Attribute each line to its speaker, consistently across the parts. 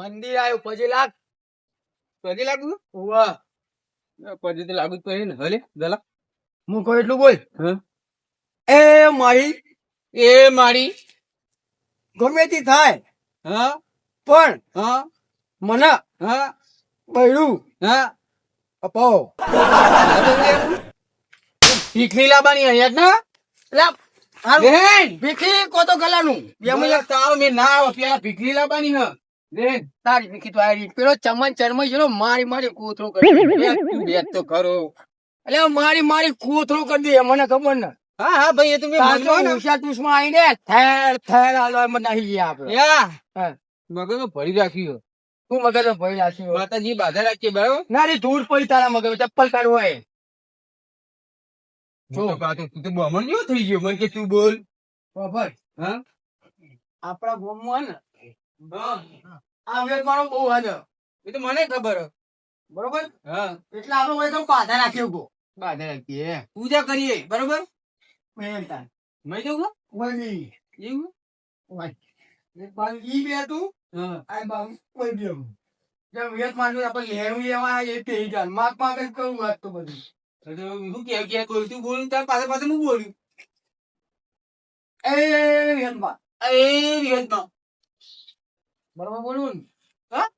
Speaker 1: મંદિર આવ્યું પછી લાગ.
Speaker 2: પછી લાગુ
Speaker 1: વાહ
Speaker 2: પછી તો લાગુ જ પડે ને. હલે દલા
Speaker 1: હું કહું એટલું બોલ.
Speaker 2: હા.
Speaker 1: એ મારી
Speaker 2: એ મારી
Speaker 1: ગમે તે થાય.
Speaker 2: હા.
Speaker 1: પણ
Speaker 2: હા.
Speaker 1: મને
Speaker 2: હા.
Speaker 1: બૈરું
Speaker 2: હા.
Speaker 1: અપાવો.
Speaker 2: ભીખરી લાવવાની અહીંયા જ ના?
Speaker 1: ભીખી કોતો ગલાનું?
Speaker 2: તાવ મેં ના આવે પેલા ભીખરી લાવવાની હ. બેન
Speaker 1: તારી ભીખી તો આરી પેલો ચમન ચરમય જેલો મારી મારી કોથરો કરી.
Speaker 2: બે તું બેસ તો કરો.
Speaker 1: એટલે મારી મારી કોથરો કરી દે મને ખબર ને.
Speaker 2: હા હા ભાઈ એ તો મેં માનતો ને
Speaker 1: ઉષા તુષમાં આઈને થેર થેર આલો મને નહીં ગયા આપણે.
Speaker 2: યા. મગજ ભરી રાખ્યો.
Speaker 1: તું મગજ ભરી રાખ્યો?
Speaker 2: માતાજી બાધા રાખીએ બરાબર?
Speaker 1: ના રે ધૂળ પડી તારા મગજ ચપ્પલ કાઢ હોય.
Speaker 2: જો. તું તો બમણ જેવો થઈ ગયો. મને કે તું બોલ.
Speaker 1: ખબર
Speaker 2: હા?
Speaker 1: આપણા ગામમાં ને આ મારો બહુ
Speaker 2: એ તો મને ખબર હ.
Speaker 1: બરોબર?
Speaker 2: હા.
Speaker 1: એટલે આપણે હોય તો બાધા રાખ્યો ગો
Speaker 2: બાધા રાખીએ પૂજા કરીએ. બરોબર?
Speaker 1: મેં તાર
Speaker 2: મેં જવું
Speaker 1: વળી.
Speaker 2: એવું?
Speaker 1: વાય એક બાજુ ઈ બે તું? આ બાજુ કોઈ બે જેમ વેદ માનું આપણે લેણું એવા એ તે જાન માપમાં કઈ કહું વાત તો બધું.
Speaker 2: શું કે કે કોઈ તું બોલું તાર પાસે પાસે હું બોલ્યું
Speaker 1: એ વેદમાં.
Speaker 2: એ વિહતમાં
Speaker 1: બરોબર બોલું
Speaker 2: હા?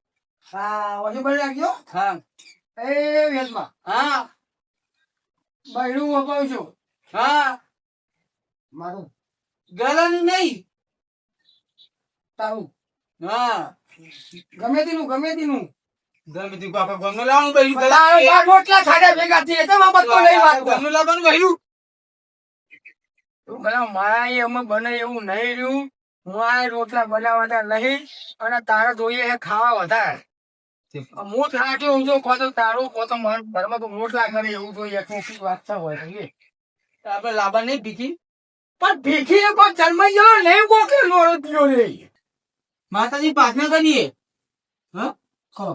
Speaker 1: હા વજુ બળી રાખજો.
Speaker 2: હા.
Speaker 1: એ વેદમાં
Speaker 2: હા.
Speaker 1: બૈરું વપાવું છું.
Speaker 2: હા.
Speaker 1: મારું.
Speaker 2: ગલાનું નહીં.
Speaker 1: તારું.
Speaker 2: હા.
Speaker 1: ગમે તેનું ગમે તેનું.
Speaker 2: ગમે તું બાપા ગમનું લાવવાનું બહેરું
Speaker 1: ગલા બાર રોટલા ખાધા ભેગા થઈ તો બાબત તો લઈ વાત કર.
Speaker 2: લાવવાનું બહેરું
Speaker 1: તું ભલા મારા એ અમે બને એવું નહીં રહ્યું. મારા રોટલા બનાવવાના નહીં અને તારે જોઈએ છે ખાવા વધારે. હું થાકે હું તો ખોતો તારું ખોતો મારા ઘરમાં તો રોટલા કરે એવું જોઈએ કોકી વાંચતા હોય તો એ.
Speaker 2: આપણે લાવવા નહીં ભીખી?
Speaker 1: પણ ભીખી એ પણ ગયો નહીં મોકલે લોડો પીયો રે
Speaker 2: માતાજી પ્રાર્થના કરીએ. હા?
Speaker 1: ખો.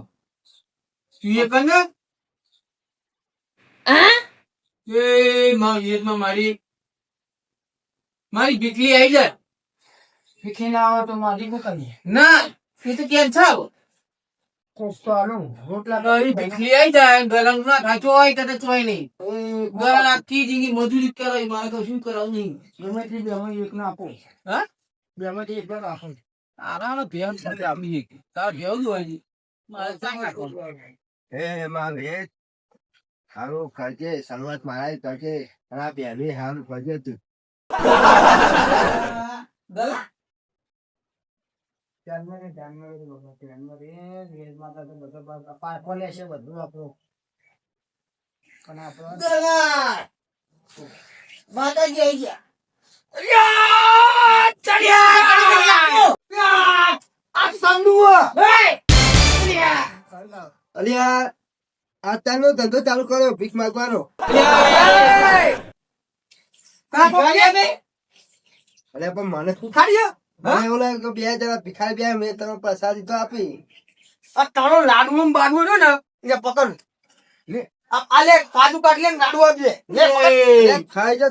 Speaker 2: તું એ કર ને એ મારી મારી ભીખલી આવી જાય.
Speaker 1: ભીખી ના. આવે તો મારી શું કરીએ
Speaker 2: ના. એ તો કેમ
Speaker 1: કોસ્તાલું તો રોટલા
Speaker 2: કરી ભીખલી આવી જાય ગરમ ના ખાચો ચોય કરે ચોય નહીં. ગરમ આખી જિંદગી મજૂરી કરે મારે તો શું કરાવ નહીં.
Speaker 1: ગમે તે બે અમે એક ના આપો.
Speaker 2: હા?
Speaker 1: બે માંથી એક ના રાખો.
Speaker 2: તારા ભેમ સાથે આપી એક તાર ભેવ જ હોય મારે ક્યાં નાખવાનું?
Speaker 3: એ માં ભેજ સારું શરૂઆત મારા તકે આ બેની હારું કરજે તું.
Speaker 2: ગલા?
Speaker 1: જાન્યુઆરી ધ્યાનમાં રે બાબા, ધ્યાનમાં રે. તો બધો પારખો લેશે બધું આપણું. પણ આપણો!
Speaker 2: માતાજી આવી ગયા!
Speaker 1: ચડિયા! આ સંદુઓ!
Speaker 3: અલ્યા અત્યારનો ધંધો ચાલુ કર્યો ભીખ માંગવાનો? અલ્યા પણ મને
Speaker 1: શું
Speaker 3: મને એવું બે જણા ભિખારી બે મેં તને પ્રસાદી તો આપી.
Speaker 1: આ તારો લાડુ બાડવો રહ્યો ને એટલે પકડ. લે. આ આ કાજુ કાઢ લે ને લાડુ આપજે. લે
Speaker 3: ખાઈ જા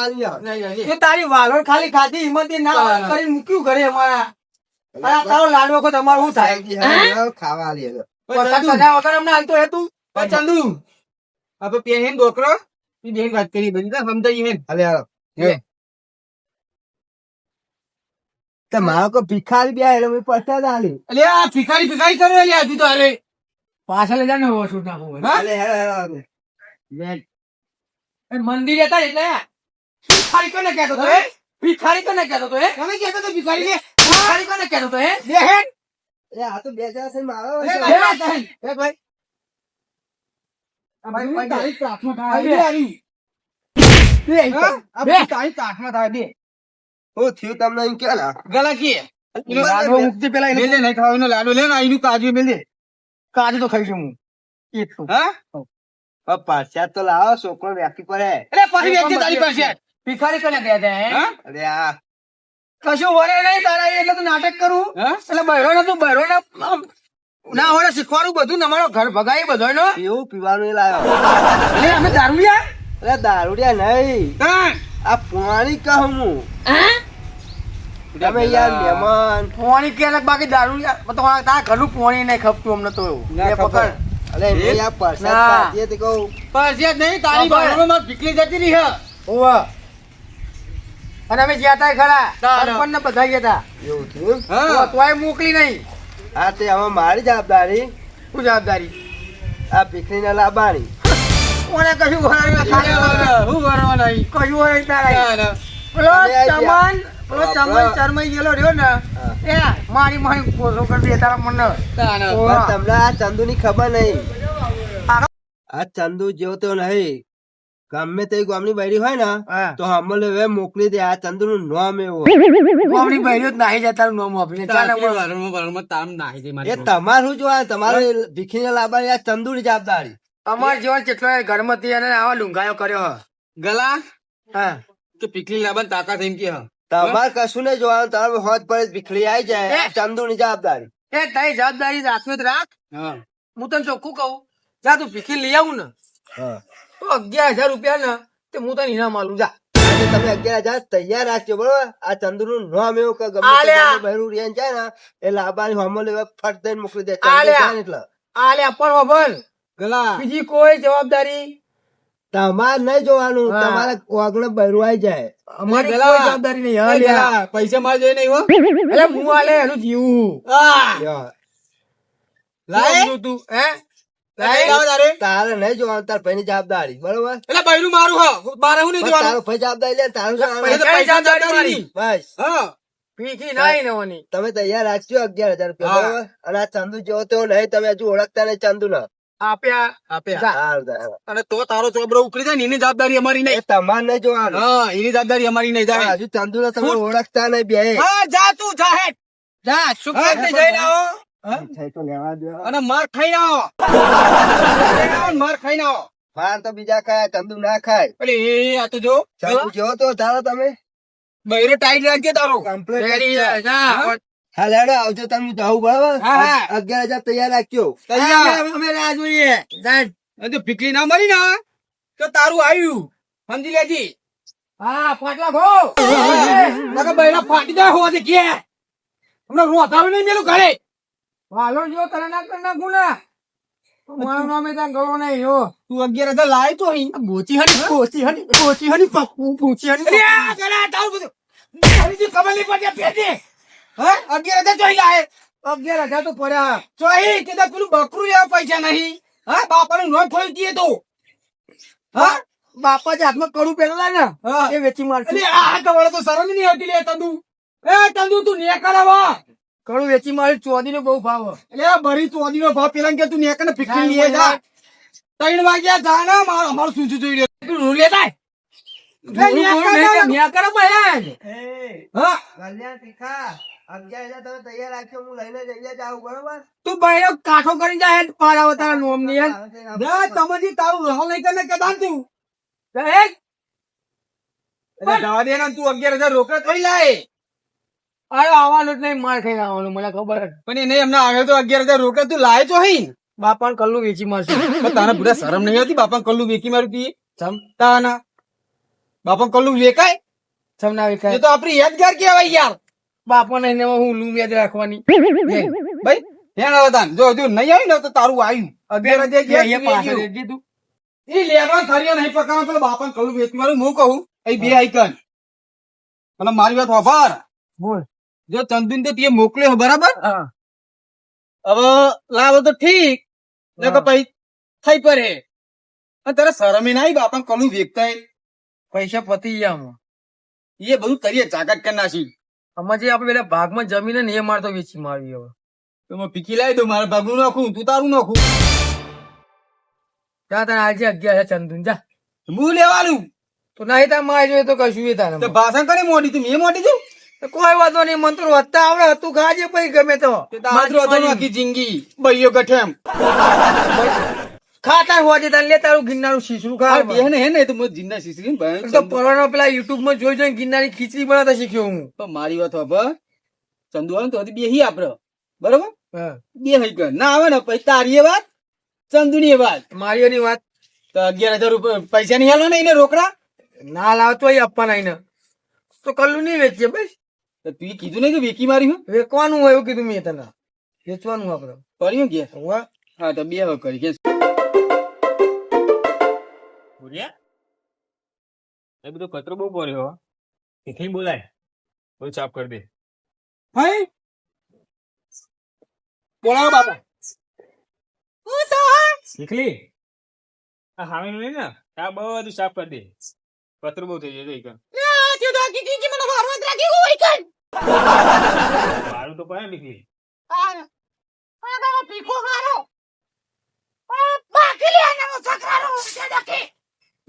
Speaker 3: આલી
Speaker 1: તારી વાલોર ખાલી ખાધી હિંમત ના વાત કરીને મૂક્યું ઘરે અમારા. આ તારો લાડુ કો તમારો શું થાય?
Speaker 3: ખાવા આલી હવે.
Speaker 1: વરસાદ સજા વગર અમને હાલતો હે તું?
Speaker 2: ચંદુ આપણે પેન ડોકરો બેન વાત કરી બધી તો સમજાઈ
Speaker 3: અલ્યા હાલો.
Speaker 2: હે.
Speaker 3: મારો કોઈ ભિખારી બે એટલે મેં પ્રસાદ આલી
Speaker 2: એટલે આ ભિખારી ભિખારી કરે લે આજી તો અરે
Speaker 1: પાછળ જાને હોવો શું નાખું
Speaker 2: હા?
Speaker 3: Hello hello hello.
Speaker 1: એ મંદિર હતા એટલે ભિખારી કોને કહેતો તો હે? ભિખારી કોને કહેતો તો હે?
Speaker 2: તમે કહેતો તો ભિખારી? કે
Speaker 1: ભિખારી કોને કહેતો તો હે? બે હે
Speaker 3: અલ્યા, આ તો બે જણા છે મારો
Speaker 2: એ ભાઈ, એ ભાઈ. તારી પ્રાર્થના થાય
Speaker 1: બે.
Speaker 2: તારી. પ્રાર્થના થાય બે.
Speaker 3: શું થયું તમને એમ કે ના
Speaker 2: ગલા કે
Speaker 1: લાડુ મુક્તિ પેલા એને
Speaker 2: નહીં ખાવાનો લાડુ લે ને આઈનું કાજુ મેલ
Speaker 1: કાજુ તો હું. એટલું
Speaker 2: હા?
Speaker 3: હવે. તો લાવો છોકરો વ્યાપી પડે.
Speaker 2: એટલે પાછી વેચજે તારી પાસે.
Speaker 1: ભિખારી કોને કહેતા હે?
Speaker 3: અરે આ.
Speaker 1: કશું વરે નહીં તારા એટલે તું નાટક કરું?
Speaker 2: હા?
Speaker 1: એટલે બહેરો ને તું બહેરો ને ના હોડે શીખવાડું બધું ને અમારો ઘર ભગાય બધો
Speaker 3: એવું પીવાનું એ લાવ્યો
Speaker 1: એટલે અમે દારૂડિયા?
Speaker 3: એટલે દારૂડિયા નહીં.
Speaker 2: હા.
Speaker 3: આ પાણી કહું હું? તમે યાર મહેમાન.
Speaker 1: પોણી કે અલગ બાકી દારૂ યાર, તો આ તારા ઘરનું પોણી નહીં ખપતું અમને તો એવું.
Speaker 2: ના
Speaker 1: પકડ.
Speaker 3: અરે યાર પરસાદ
Speaker 1: ના.
Speaker 3: ખાધીએ કહું.
Speaker 2: પરસાદ નહીં તારી
Speaker 1: ખબર.
Speaker 2: બાજુમાં મારી ભીખલી જતી રહી હે.
Speaker 1: ઓવા અને અમે ગયા તા ખરા પણ ને. બધા ગયા તા.
Speaker 3: એવું થયું?
Speaker 2: હા.
Speaker 1: તોય મોકલી નહીં.
Speaker 3: હા તે હવે મારી જવાબદારી.
Speaker 1: શું જવાબદારી?
Speaker 3: આ ભીખરીને લાબાણી
Speaker 1: કોને કશું
Speaker 2: કરવા નહીં.
Speaker 1: કશું હોય તારા.
Speaker 2: તારા.
Speaker 1: પેલો ચમન પેલો ચમન ચરમાઈ ગયેલો રહ્યો ને એ મારી મારી કોસો કરી દે તારા મને
Speaker 3: તમને આ ચંદુ ની ખબર નહીં.
Speaker 1: આ-
Speaker 3: ચંદુ જેવો તો નહીં. ગમે તે ગામની બૈરી હોય ને તો અમલ હવે મોકલી દે. આ ચંદુ નું નામ એવું.
Speaker 1: ગામની બૈરી જ નાહી જાય તારું નામ આપીને. ચાલે
Speaker 2: તામ નાહી જાય
Speaker 3: એ તમારું જો આ તમારે ભીખીને લાવવાની આ ચંદુ ની જવાબદારી.
Speaker 1: અમાર જેવા કેટલો ઘરમતી એને આવા લુંગાયો કર્યો હ.
Speaker 2: ગલા?
Speaker 1: હા.
Speaker 2: કે પીકલી લાવવાની તાકાત એમ કે હા.
Speaker 3: તમારે કશું નહીં જોવાનું. તમે હોત પડે ભીખરી આવી જાય. ચંદુ ની જવાબદારી.
Speaker 1: એ તારી જવાબદારી રાખવી રાખ.
Speaker 2: હું.
Speaker 1: તને ચોખ્ખું કહું. જા તું ભીખી લઈ આવું ને. તો અગિયાર હજાર રૂપિયા ને તે હું તને ઇનામ આલું જા.
Speaker 3: તમે અગિયાર હજાર તૈયાર રાખજો બરોબર? આ ચંદુ નું નામ એવું કે ગમે
Speaker 1: આલ્યા.
Speaker 3: રેન જાય ને એ લાવવાની હોમો લેવા ફટ દઈને મોકલી દે.
Speaker 1: આલ્યા.
Speaker 3: એટલે.
Speaker 1: આ લે પણ
Speaker 2: ગલા!
Speaker 1: બીજી કોઈ જવાબદારી
Speaker 3: તમારે નહીં જોવાનું તમારે ઓગણે બૈરું જાય.
Speaker 1: અમારી જવાબદારી નહીં હા
Speaker 2: એ
Speaker 1: લે
Speaker 2: ગલા, પૈસા મારે જોઈએ નહીં હો.
Speaker 1: એટલે હું આલે એનું જીવું.
Speaker 3: લાય.
Speaker 1: તું હે?
Speaker 2: તારે.
Speaker 3: તારે નહીં જોવાનું તાર ભાઈ ની જવાબદારી બરોબર?
Speaker 2: એટલે મારું હા. મારે હું નહીં જોવાનું?
Speaker 3: તારો ભાઈ જવાબદારી લે તારું. બસ.
Speaker 2: હા.
Speaker 3: તમે તૈયાર રાખજો અગિયાર હજાર રૂપિયા. બરોબર? અને આ ચંદુ જેવો તેવો નહીં તમે હજુ ઓળખતા નહીં ચંદુ ને
Speaker 1: આપ્યા.
Speaker 2: અને તો તારો ચોબરો ઉકળી જાય ને એની જવાબદારી અમારી નહીં.
Speaker 3: તમારે નહીં જોવાનું.
Speaker 2: હા એની જવાબદારી અમારી નહીં જાય
Speaker 3: હજુ ચંદુ તમે ઓળખતા નહીં બે.
Speaker 2: હા જા તું જા હેડ
Speaker 1: જા શું
Speaker 2: હા,
Speaker 1: કરે
Speaker 2: તે જઈને આવો? અને માર માર
Speaker 3: માર તો બીજા ખાય ચંદુ ના ખાય.
Speaker 2: અરે એ આ તો જો.
Speaker 3: ચંદુ તો તારો તમે.
Speaker 2: બૈરો ટાઈટ રાખજે તારો.
Speaker 3: કમ્પ્લીટ
Speaker 2: હા?
Speaker 3: હા લેડો આવજો તમે જવું બરાબર?
Speaker 2: હા, હા.
Speaker 3: અગિયાર હજાર તૈયાર રાખજો.
Speaker 2: તૈયાર.
Speaker 1: અમે- રાહ જોઈએ. જા.
Speaker 2: ભીખલી ના મળી ના તો તારું આવ્યું સમજી લેજી.
Speaker 1: હા ફાટલા ખો
Speaker 2: નકર બૈરા ફાટી જાય હોવા કે હમણાં રોધાવી નહીં મેલું ઘરે.
Speaker 1: વાલો જો તને ના કર નાખું ને. મારું નામ એ ત્યાં ગળો નહીં હો.
Speaker 2: તું અગિયાર હજાર લાય તો અહીં.
Speaker 1: ગોચી હની ગોચી હની ગોચી હની પૂછી હની
Speaker 2: અરે તારું બધું. હરીજી ખબર નહીં પડતી પેટી હા? અગિયાર હજાર ચોઈ લાય
Speaker 1: અગિયાર હજાર તો પડ્યા.
Speaker 2: ચોઈ તે તો પેલું બકરું એવા પૈસા નહીં. હા? બાપાનું નોંધ ખોલી દઈએ તો. હા?
Speaker 1: બાપા જ હાથમાં પેલા ને એ વેચી મારશે.
Speaker 2: આ કવાળો તો શરમ નહીં આવતી લે તંદુ. એ તંદુ તું ને કરાવા
Speaker 1: કડું વેચી મારી ચોદી નો બહુ ભાવ
Speaker 2: એટલે ભરી ચોદી નો ભાવ પેલા કે તું ને કને ફિક્સી લઈએ જા. ત્રણ વાગ્યા જા ને મારો અમારું શું જોઈ રહ્યો. તું લેતા હા.
Speaker 3: કલ્યાણ તીખા અગિયાર તમે તૈયાર રાખજો હું લઈને જઈએ જાઉં બરોબર?
Speaker 1: તું ભાઈ કાઠો કરી જાય પાડાવો તારા નોમની હેડ.
Speaker 2: ના તમારી તારું રહો નહીં કરીને કદાન તું.
Speaker 1: હેડ.
Speaker 2: જવા દે ને તું અગિયાર હજાર રોકડા થોડી લાય
Speaker 1: અરે આવવાનું જ નહીં માર ખાઈને આવવાનું મને ખબર જ.
Speaker 2: પણ એને એમને આગળ તો અગિયાર હજાર રોકડા તું લાય તો હઈ
Speaker 1: બાપા કલ્લું વેચી મારશે.
Speaker 2: પણ તારા બધા શરમ નહીં આવતી? બાપા કલ્લું વેચી મારું તી જમતા બાપા કલ્લું વેકાય? જમના
Speaker 1: વેકાય.
Speaker 2: તો આપણી યાદગાર કહેવાય યાર.
Speaker 1: બાપા એને હું લૂમ યાદ રાખવાની.
Speaker 2: ભાઈ હેણ હવે તાન જો હજુ નહીં આવી ને તો તારું આવ્યું અગિયાર
Speaker 1: અહીંયા
Speaker 2: ગયા
Speaker 1: પાછળ
Speaker 2: એ લેવા થરિયો નહીં પકડવા પેલો બાપાને કલ્લું વેચ મારું હું કહું એ બે આઈકન અને મારી વાત વાપર
Speaker 1: બોલ.
Speaker 2: જો ચંદુન તો તે મોકલ્યો બરાબર?
Speaker 1: હા.
Speaker 2: હવે લાવો તો ઠીક. ને કે પછી થઈ પડે અને તારે શરમે ના બાપાને બાપા કલું વેચતા
Speaker 1: પૈસા પતી ગયા
Speaker 2: એ બધું કરીએ જાગત કરી નાખી.
Speaker 1: આમાં જે આપણે પેલા ભાગમાં જમીન ને એ મારતો વેચી મારવી હવે.
Speaker 2: તો પીકી લાવી દઉં મારા ભાગનું નાખું તું તારું નાખું.
Speaker 1: જા તને આજે અગિયાર હજાર ચંદુન જા.
Speaker 2: હું લેવાનું
Speaker 1: તો નહીં તાર મારે જોઈએ તો કશું એ તારે
Speaker 2: ભાષણ કરી મોટી તું મેં મોટી છું
Speaker 1: કોઈ વાંધો નહીં મંત્ર વધતા આવડે હતું ખાજે પછી ગમે તો.
Speaker 2: જિંદગી. ભાઈઓ ગઠેમ
Speaker 1: ખાતા હોજે તારે લે તારું ગિરનારું શીશરું ખા
Speaker 2: બેન હે ને તો હું જીંદા શીશરી ને
Speaker 1: તો પરવાનો પેલા યુટ્યુબમાં જોઈ જોઈ ગિરનારી ખીચડી બનાવતા શીખ્યો હું.
Speaker 2: તો મારી વાત હવે ચંદુ આવે ને તો બે હી આપડે. બરોબર. બે હઈ કર. ના આવે ને પછી તારી એ વાત ચંદુ ની વાત.
Speaker 1: વાત.
Speaker 2: તો અગિયાર હજાર રૂપિયા પૈસા નહીં હાલવાના એને રોકડા?
Speaker 1: ના લાવતો એ આપવાના એને. તો કલ્લું નહીં વેચીએ બસ.
Speaker 2: તો તું કીધું નહીં કે વેકી મારી હું?
Speaker 4: વેચવાનું હોય એવું કીધું મેં તને. વેચવાનું આપડે.
Speaker 2: કર્યું કે? હા તો બે હવે કરી કે
Speaker 5: બોલ્યા? એ બધો કચરો બહુ પડ્યો તીખી બોલાય. બધું સાફ કરી દે.
Speaker 4: હાય બોલાવો બાપા.
Speaker 5: શીખલી? આ હામે નહીં ને? આ બધું સાફ કરી દે. કચરો બહુ થઈ જાય કર મારું તો પડે તીખલી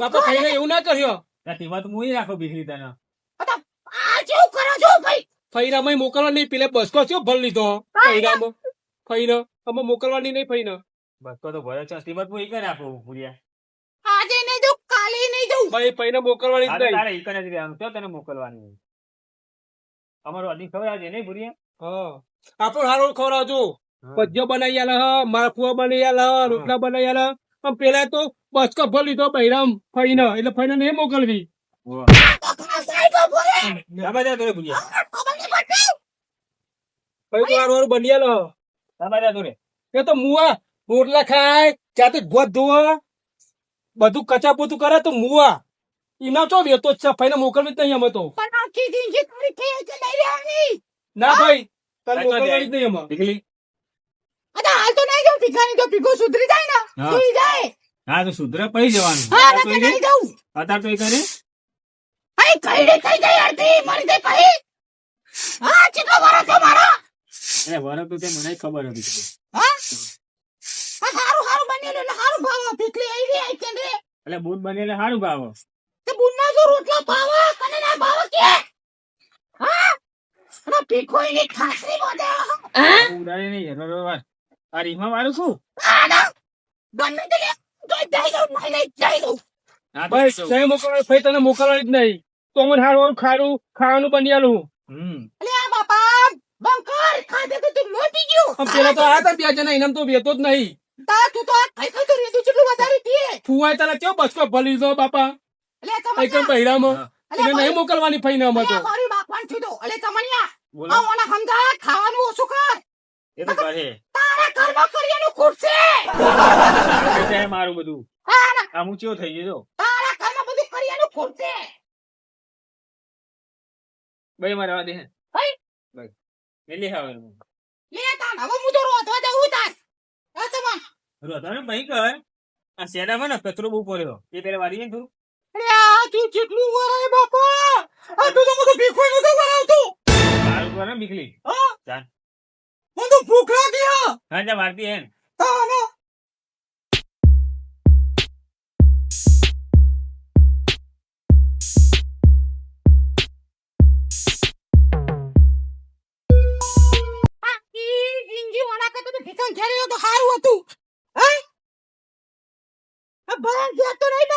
Speaker 4: બાપા કઈ એવું ના કર્યો?
Speaker 5: તેમાં તો હું રાખો બીખલી તને.
Speaker 4: ફૈરામાં મોકલવા નહીં પેલે બસકો છો ભર લીધો. ફૈરામાં. ફૈરો. અમે મોકલવાની નહીં ફૈનો
Speaker 5: બસકો તો ભરે છે તેમાં હું એક રાખો ભૂરિયા.
Speaker 4: ભાઈ ફૈને મોકલવાની જ
Speaker 5: આ
Speaker 4: નહીં.
Speaker 5: તારે એક જ રહેવાનું તો તને મોકલવાની. અમારું અધી ખબર આજે નહીં ભૂરિયા?
Speaker 4: હા. આપણો હારો ખવડાવજો.
Speaker 5: હા.
Speaker 4: ભજીયો બનાવી આલે હ માલપુઆ બનાવી આલે રોટલા બનાવી આલે. પણ પેલા તો બસકો ભલ લીધો બૈરામ ફઈને એટલે ફઈને નહીં મોકલવી. એ તો મુવા રોટલા ખાય જાતે ગોત ધોવા. બધું કચા પોતું કરે તો મુવા. એના ચો વેતો જ છે ફઈને મોકલવી જ નહીં અમે તો. ના ભાઈ તને
Speaker 5: સાચો
Speaker 4: મોકલવાની જ નહીં અમે
Speaker 5: તીખલી
Speaker 6: સુધરી જાય ને
Speaker 5: હા. તો સુધરે પડી જવાનું.
Speaker 6: હા
Speaker 5: અત્યારે તો
Speaker 6: નહીં
Speaker 5: એ
Speaker 6: જવું
Speaker 5: અત્યારે તો એ કરે.
Speaker 6: હઈ કઈડે કઈ જાય અડધી મરી જાય પછી? હા ચીટલો ભરો છો મારો.
Speaker 5: એ વરખ તો તે મને ખબર હતી.
Speaker 6: હા? આ હારું હારું બનેલું એટલે હારું ભાવ પીકલી આઈ રે આઈ કેન રે
Speaker 5: એટલે બૂટ બની એટલે સારું ભાવ.
Speaker 6: તે બુનના જો રોટલો ભાવ? કને ના ભાવ કે? હા? અને પીકોઈ ની ખાસરી બોલે
Speaker 5: ઉડાડે નહીં હેરો હેરો વાર. આ રીમાં શું?
Speaker 4: મોકલવાની ફઈ તને મોકલવાની જ નહીં. તો હારું ખારું ખાવાનું બની આલું
Speaker 5: હમ.
Speaker 6: આ બાપા બંકર ખાધે તો તું લોટી ગયો.
Speaker 4: પેલા તો આ હતા બે જણા ઇનામ તો વેતો જ નહીં.
Speaker 6: તા તું તો ખાઈ ખાઈ તો તું કેટલું વધારે પીએ
Speaker 4: ફુવાય તને કેવો બસકો ભલી લીધો બાપા.
Speaker 6: અલે
Speaker 4: એકમ
Speaker 6: તમન્યા
Speaker 4: બૈરામાં
Speaker 6: અલે
Speaker 4: એટલે નહીં મોકલવાની ફઈને અમે તો.
Speaker 6: મારી બાપવાન થયું તો. અલે તમન્યા.
Speaker 5: બોલો.
Speaker 6: આ સમજા ખાવાનું ઓછું કર.
Speaker 5: એ તો કરે
Speaker 6: તારા ઘરમાં કરિયાનું ખૂબ છે.
Speaker 5: મારું બધું. આ હું. થઈ ગયો
Speaker 6: તારા ઘરમાં બધું કરિયાનું ખૂબ છે.
Speaker 5: ભાઈ મારે રહેવા દે
Speaker 6: ભાઈ.
Speaker 5: ભાઈ. એટલે હવે
Speaker 6: લે તાન હવે હું તો રોધવા જવું તાન આ તમન
Speaker 5: ભાઈ કર. આ શેડામાં ને કચરો બહુ પડ્યો. એ પેલા વારી થોડું
Speaker 6: અરે આ તું જેટલું વરાય બાપા. આ તું તો બધું ભીખોઈ નતો વરાવતું
Speaker 5: મારું બીકલી
Speaker 6: હા.
Speaker 5: ચાલ.
Speaker 6: હું તો ભૂખ લાગી હા
Speaker 5: હા જા વારતી હે ને.
Speaker 6: તાના આ ઈ ઇંજી વાળા કરતા તો ભીખણ ખેલ્યો તો સારું હતું. હે? ભરણ ગયા તો નહીં